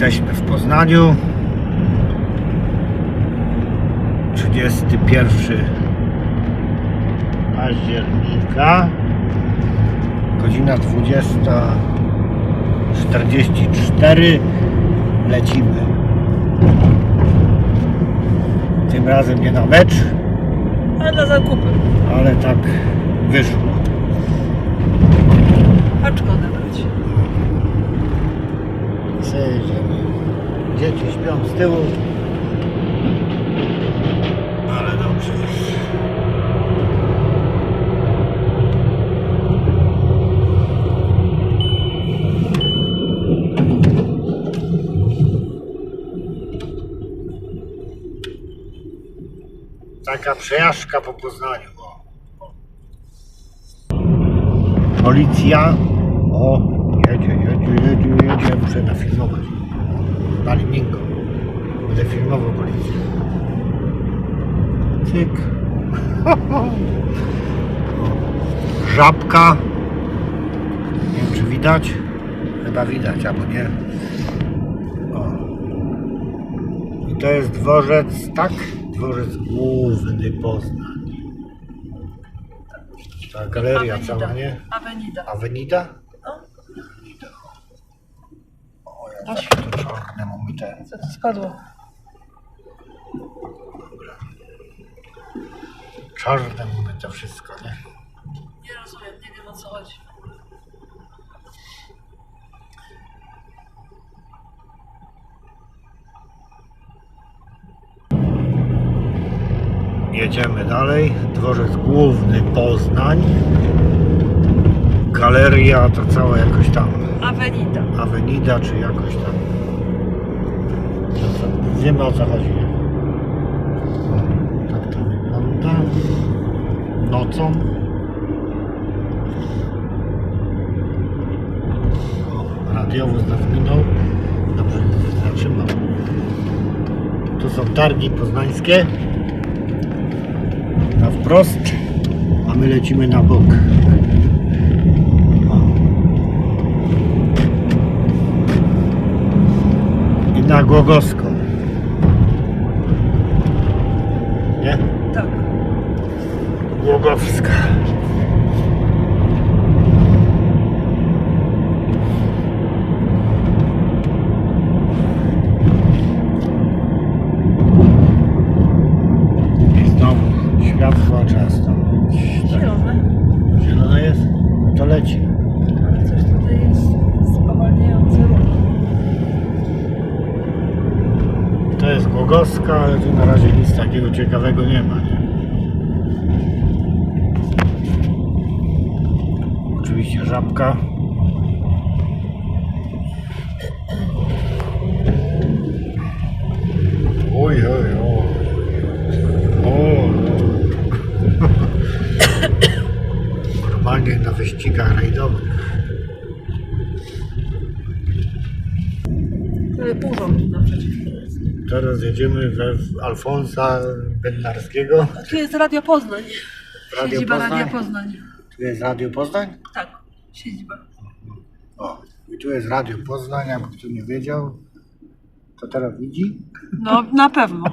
Jesteśmy w Poznaniu. 31 października. Godzina 20.44. Lecimy. Tym razem nie na mecz, A dla zakupy. ale tak wyszło. Paczkę odebrać. Przejedziemy. Dzieci śpią z tyłu. Ale dobrze jest. Taka przejażdżka po Poznaniu. O. Policja. O, jedzie, jedzie, jedzie, jedzie. Muszę nafilmować. Dali miękko. Będę filmował policję. Cyk. Żabka. Nie wiem czy widać. Chyba widać, albo nie. O. I to jest dworzec, tak? Dworzec główny Poznań. Ta galeria cała, nie? Avenida. Avenida? Avenida. Czarnemu mi ten. Co to spadło? Czarnemu mi to wszystko, nie? Nie rozumiem, nie wiem o co chodzi. Jedziemy dalej. Dworzec główny Poznań. Galeria to cała jakoś tam Avenida. Avenida czy jakoś tam. Wiemy o co chodzi. tak to wygląda. Nocą. O, radiowóz nas minął. Dobrze, zatrzymał. Tu są targi poznańskie. Na wprost, a my lecimy na bok. O. I na Głogowską. Nie? Tak. Głogowska. I znowu światła trzeba stanąć. Zielone. Zielone jest? To leci. Ale coś tutaj jest spowalniające ruch. To jest Głogowska, ale tu na razie nic takiego ciekawego nie ma, nie? Oczywiście żabka. Oj, oj, oj. O, no. Normalnie na wyścigach rajdowych. Tyle Urząd naprzeciw. Teraz jedziemy we Alfonsa Bednarskiego. A tu jest Radio Poznań. Radio Siedziba Poznań? Radio Poznań. Tu jest Radio Poznań? Tak, siedziba. O, i tu jest Radio Poznań, jakby kto nie wiedział, to teraz widzi. No, na pewno.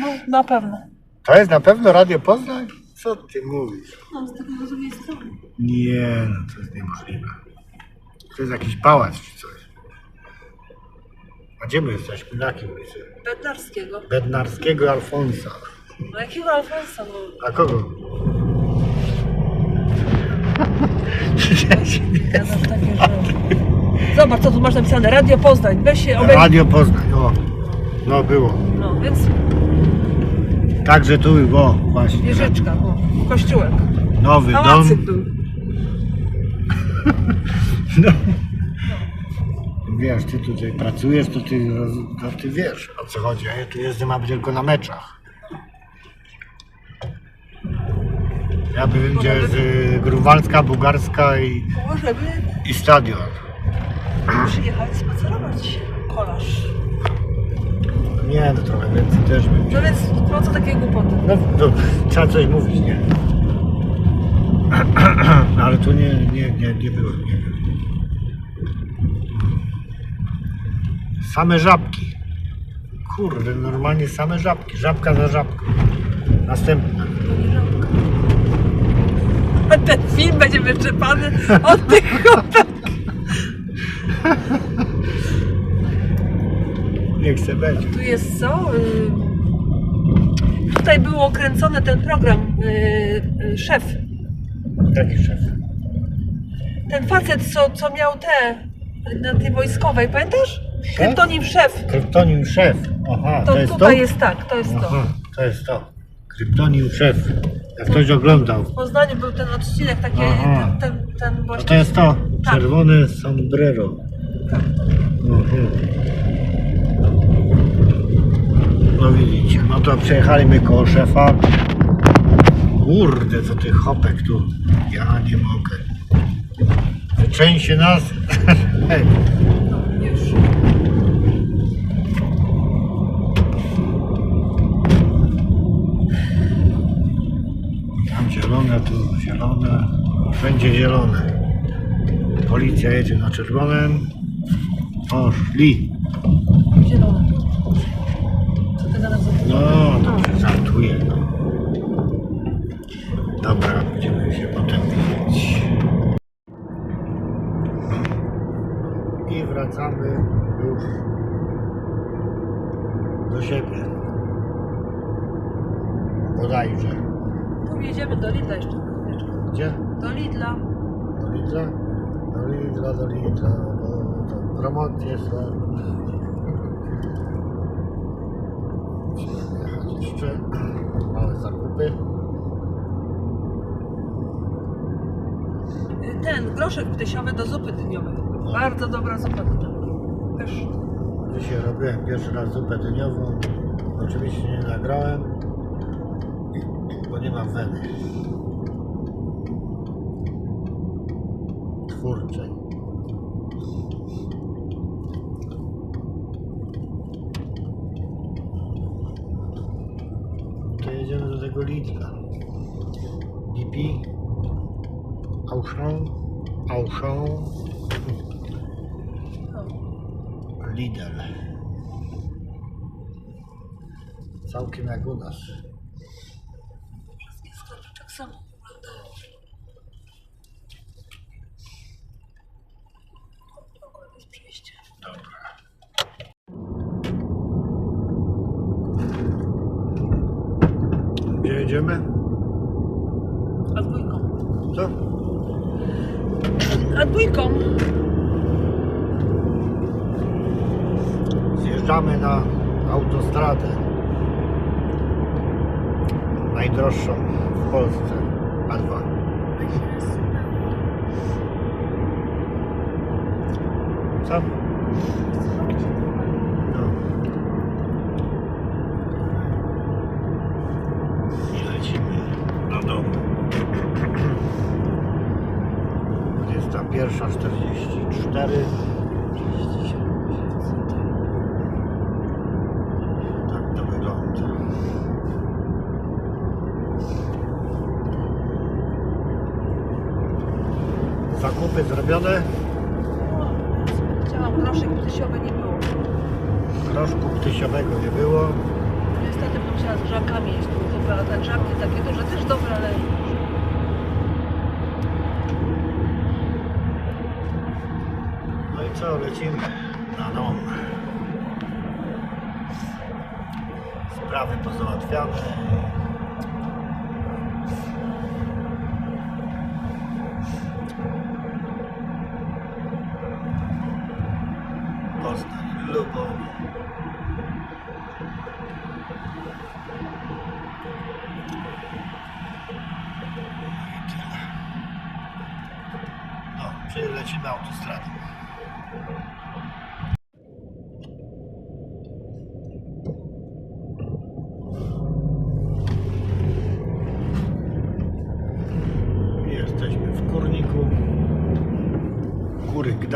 No, na pewno. To jest na pewno Radio Poznań? Co ty mówisz? No, z tego z drugiej strony. Nie, no to jest niemożliwe. To jest jakiś pałac czy coś. A gdzie my jesteśmy? Na jakim ulicy? Bednarskiego. Bednarskiego Alfonsa. No jakiego Alfonsa? No, A kogo? gadasz takie rzeczy. Zobacz, co tu masz napisane. Radio Poznań. Weź się obejrzyj. Radio Poznań, o. No było. No, więc Także tu, o, właśnie. wieżyczka. O, kościółek. Nowy dom. Pałacyk był. No. Wiesz, ty tutaj pracujesz, to ty, to ty wiesz o co chodzi. A ja tu jeżdżę aby tylko na meczach. Ja bym gdzie jest y, Grunwaldzka, Bułgarska i, Możemy i stadion. Przyjechać spacerować. Kolarz. Nie, no trochę więcej też będzie. No więc po co takie głupoty? No, no trzeba coś mówić, nie? No, ale tu nie, nie, nie, nie było. Nie. Same żabki. Kurde, normalnie same żabki. Żabka za żabką. Następna. Ten film będzie wyczepany od tych chłopak. Nie chcę być. Tu jest co? Y, Tutaj był kręcony ten program y, y, Szef. Jaki szef? Ten facet, co, co miał te na tej wojskowej, pamiętasz? Kryptonim Szef. Kryptonim szef. Aha, to, To jest tutaj to? jest tak, to jest to. Aha, to jest to. Kryptonim szef. Jak ktoś oglądał. W Poznaniu był ten odcinek, taki, Aha. ten, ten, ten To, właśnie. to jest to. Tak. Czerwone sombrero. Mhm. No widzicie, no to przejechaliśmy koło szefa. Kurde, co tych hopek tu. Ja nie mogę. Wyczęście nas. Tam zielone, tu zielone. Wszędzie zielone. Policja jedzie na czerwonym. Poszli. Zielone. Co ty gadasz za No, dobrze, żartuję. No. Dobra, będziemy się potem widzieć. I wracamy już do siebie. Bodajże. Tu jedziemy do Lidla jeszcze. Gdzie? Do Lidla. Do Lidla? Do Lidla, do Lidla, bo promocje są. Musimy jechać jeszcze. Małe zakupy. Ten groszek ptysiowy do zupy dyniowej. Bardzo dobra zupa dyniowa. Też. Dzisiaj robiłem pierwszy raz zupę dyniową. Oczywiście nie nagrałem, bo nie mam weny. Twórczej. To jedziemy do tego Lidla. BP. Auchan. Auchan. Lidl. Całkiem jak u nas. Gdzie jedziemy? A dwójką. Co? A dwójką. Zjeżdżamy na autostradę. Najdroższą w Polsce. A2. Co? No. I lecimy do domu. 21.44 Tak to wygląda. Zakupy zrobione. faire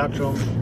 Ciao, ciao.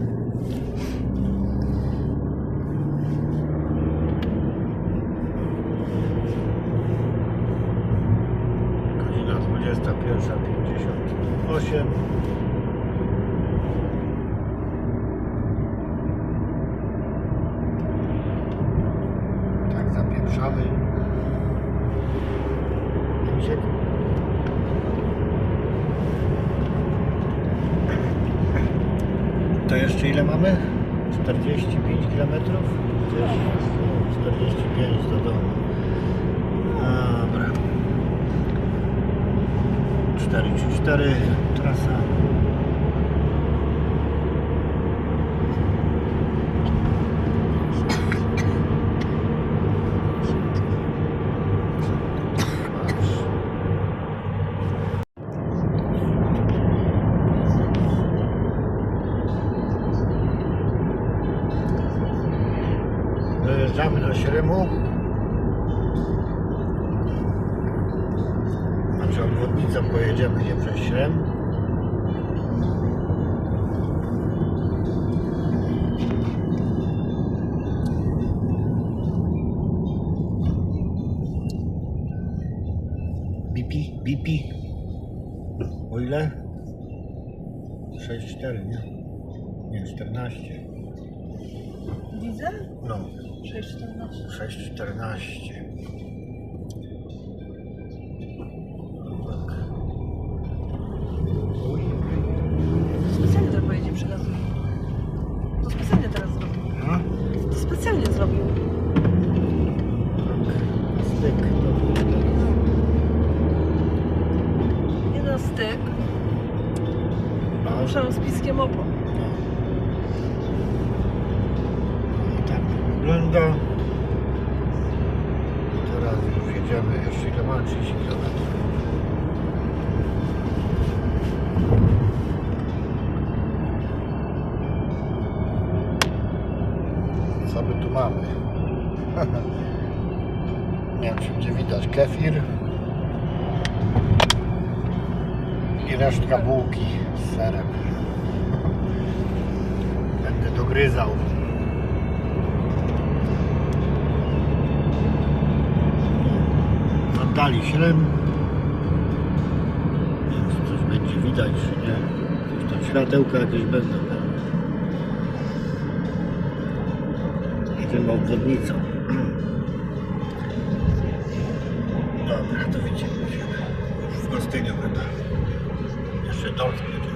4 BP, BP. O ile? 6,4, nie? Nie, 14. Widzę? No, 6,14. 6,14. Wygląda. Teraz już jedziemy jeszcze ile mamy 30 km. Co my tu mamy? Nie wiem, czy będzie widać kefir i resztka bułki widać, czy nie. Coś tam światełka jakieś będą. Jedziemy obwodnicą. Dobra, to widzimy. Już w Gostyniu będę. Jeszcze dom będzie.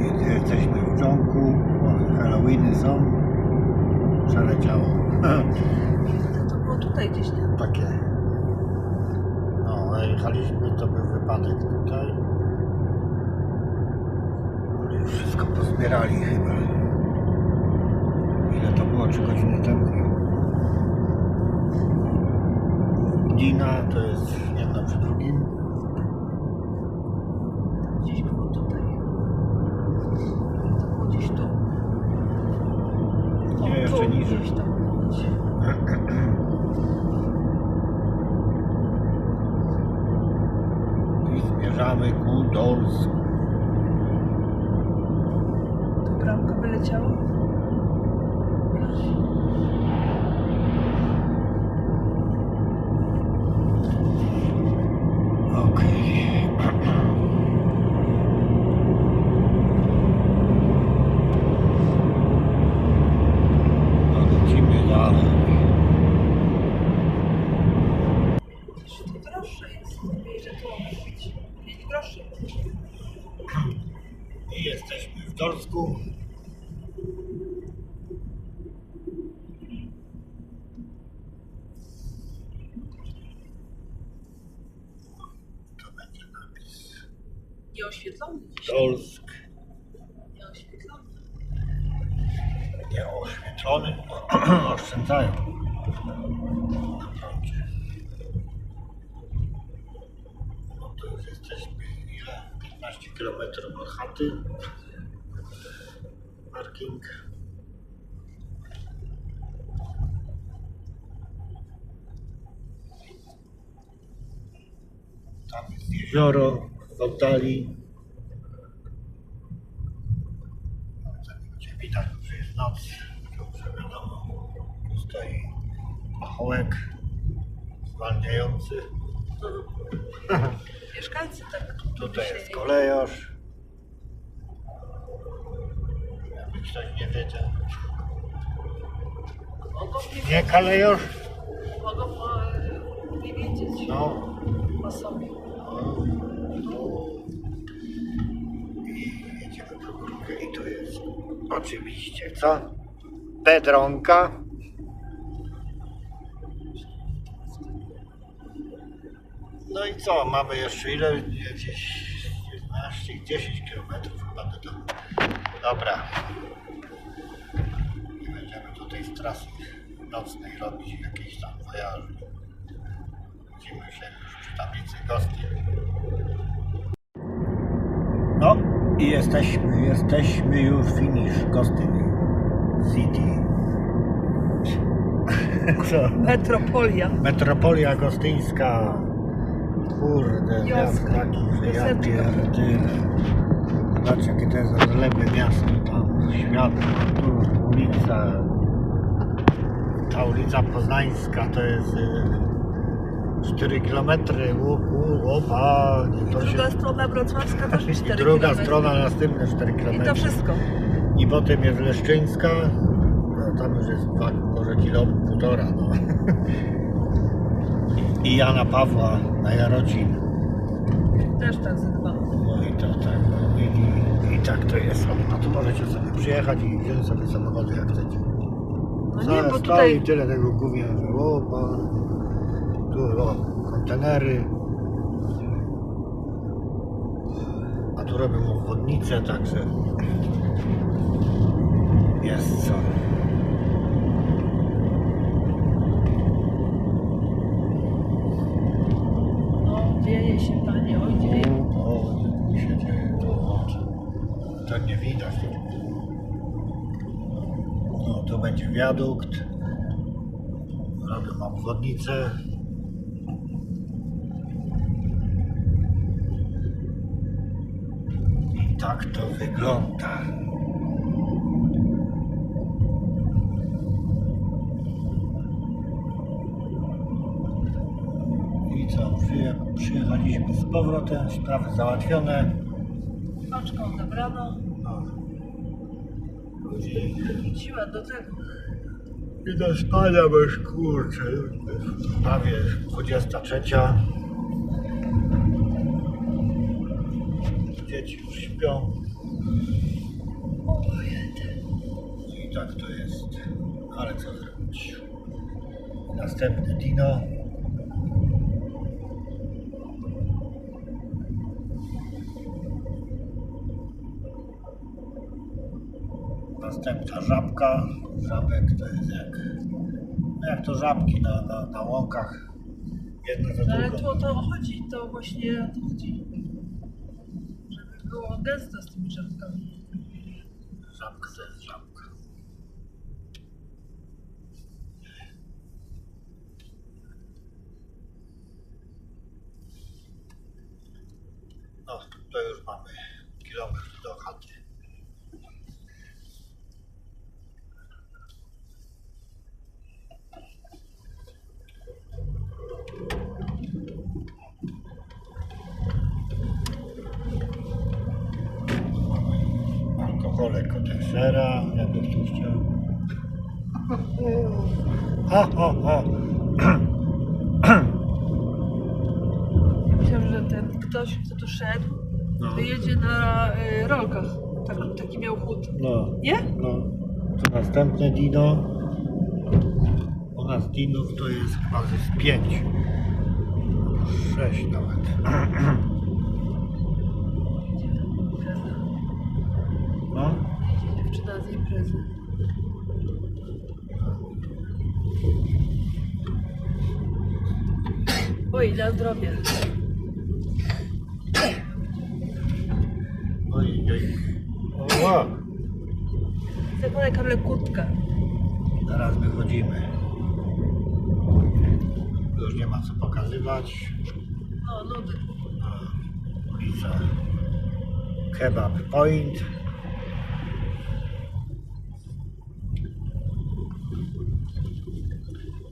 I Jesteśmy w dżonku. O, Halloweeny są. Przeleciało. To było tutaj gdzieś, nie? Takie. No, a jechaliśmy, to był wypadek tutaj. Ale już wszystko pozbierali chyba. Ile to było? 3 godziny temu? Dina to jest jedno przy drugim. Gdzieś było tutaj. To było gdzieś tu. O, Nie, jeszcze niżej. Gdzieś tam. I zmierzamy ku Dolsku. Tu bramka wyleciała. Okej. No, lecimy dalej. Coś to droższe jest. Wiesz, że tu mogę kupić 5 groszy. I jesteśmy w Dolsku. To będzie napis. Nieoświetlony dziś. Dolsk. Nieoświetlony. Nieoświetlony. Oszczędzają. Na. No to już jesteśmy ile? 15 km od chaty. Parking. Tam jest jezioro w oddali. Widać, że jest noc. Dobrze wiadomo. Tu stoi pachołek zwalniający. Mieszkańcy tak. Tutaj jest nie- kolejarz. ktoś nie wiedział. Mogą Nie Kalejosz? mogą e, nie wiedzieć No. o sobie. no. I jedziemy po górkę i tu jest oczywiście, co? Pedronka. No i co, mamy jeszcze ile? Gdzieś 11, 10 km chyba do domu. Dobra. Nie będziemy tutaj z trasy nocnej robić jakiejś tam wojaży. Widzimy się już przy tablicy Gosty. No i jesteśmy, jesteśmy już finish Gosty City. Co? Metropolia. Metropolia gostyńska. Kurde, miast taki, że ja pierdolę. Zobacz jakie to jest odległe miasto tam. Światło, tu ulica. Ta ulica Poznańska to jest y, 4 km. Łuku, opa. I To się... druga strona wrocławska też I 4 druga kilometry. strona następne 4 km. I to wszystko. I potem jest Leszczyńska, no tam już jest dwa, może kilo, półtora, no. I Jana Pawła na Jarocin. Też tak ze dwa. No i to tak, no. I, i, i tak to jest. No to możecie sobie przyjechać i wziąć sobie samochody jak chcecie. No nie, bo stoi tutaj tyle tego gównia, że o, pan, tu o, kontenery. A tu robią obwodnicę, także jest co. no, dzieje się panie, oj dzieje. O, tu się dzieje, tu, o, to nie widać. No, tu będzie wiadukt. Robią obwodnicę. I tak to wygląda. I co, przyjechaliśmy z powrotem, sprawy załatwione. Paczkę odebrano. No. Ludzi Wróciła do tego. i do spania, bo już kurczę, już prawie 23. Dzieci już śpią. I tak to jest. Ale co zrobić? Następny dino. Następna żabka. Żabek to jest jak, no jak to żabki na, na, na łąkach. Jedna za ale tu o to chodzi, to właśnie o to chodzi. Żeby było gęsto z tymi żabkami. Żabka to jest żabka. No, to już mamy kilometr do chaty. Alkoholek od sera, jakby ktoś chciał. Ha, ha, ha. Myślałem, że ten ktoś, kto tu szedł, No. jedzie na y, rolkach. Tak, taki miał chód. No, Nie? no. To następne dino. U nas dinów to jest chyba z pięć. Sześć nawet. No. Dziewczyna z imprezy. Oj, na zdrowie. Oj, oj. Oła. Zakładaj Karle kurtkę. Teraz wychodzimy. Już nie ma co pokazywać. No, nudy. Ulica Kebab Point.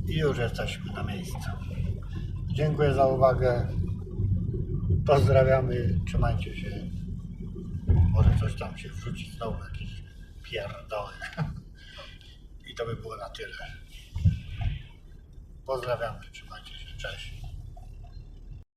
I już jesteśmy na miejscu. Dziękuję za uwagę. Pozdrawiamy. Trzymajcie się. Może coś tam się wrzuci znowu pierdoły. I to by było na tyle. Pozdrawiamy, trzymajcie się, cześć.